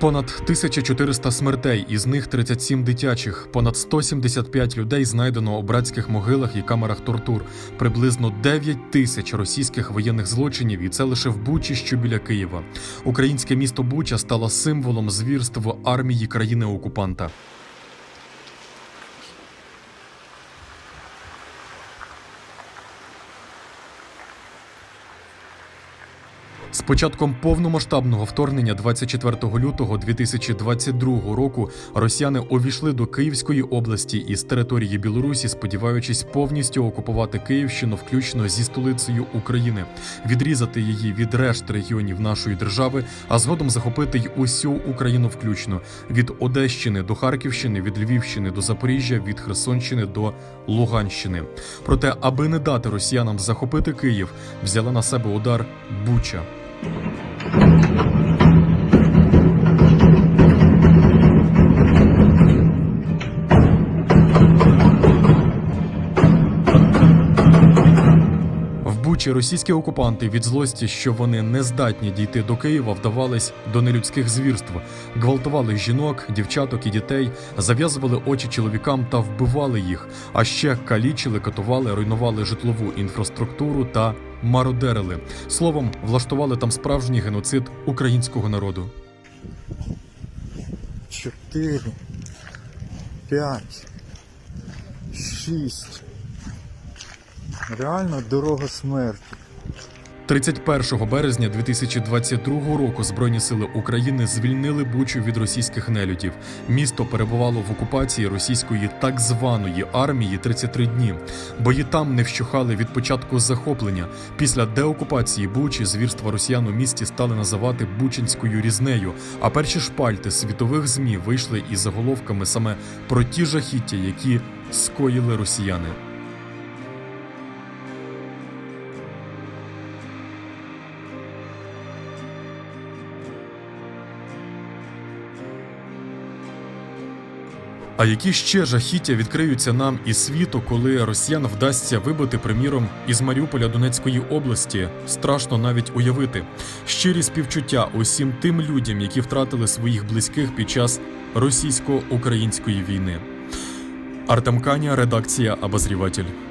Понад 1400 смертей, із них 37 дитячих, понад 175 людей знайдено у братських могилах і камерах тортур, приблизно 9 тисяч російських воєнних злочинів, і це лише в Бучі, що біля Києва. Українське місто Буча стало символом звірств армії країни-окупанта. З початком повномасштабного вторгнення 24 лютого 2022 року росіяни увійшли до Київської області із території Білорусі, сподіваючись повністю окупувати Київщину, включно зі столицею України, відрізати її від решт регіонів нашої держави, а згодом захопити й усю Україну включно від Одещини до Харківщини, від Львівщини до Запоріжжя, від Херсонщини до Луганщини. Проте, аби не дати росіянам захопити Київ, взяла на себе удар Буча. Thank you. В російські окупанти від злості, що вони не здатні дійти до Києва, вдавались до нелюдських звірств, гвалтували жінок, дівчаток і дітей, зав'язували очі чоловікам та вбивали їх, а ще калічили, катували, руйнували житлову інфраструктуру та мародерили. Словом, влаштували там справжній геноцид українського народу. чотири, п'ять, шість. Реально дорога смерті. 31 березня 2022 року Збройні сили України звільнили Бучу від російських нелюдів. Місто перебувало в окупації російської так званої армії 33 дні. Бої там не вщухали від початку захоплення. Після деокупації Бучі звірства росіян у місті стали називати Бучинською різнею. А перші шпальти світових змі вийшли із заголовками саме про ті жахіття, які скоїли росіяни. А які ще жахіття відкриються нам і світу, коли росіян вдасться вибити, приміром, із Маріуполя Донецької області? Страшно навіть уявити. Щирі співчуття усім тим людям, які втратили своїх близьких під час російсько-української війни. Артем Каня, редакція Обозріватель.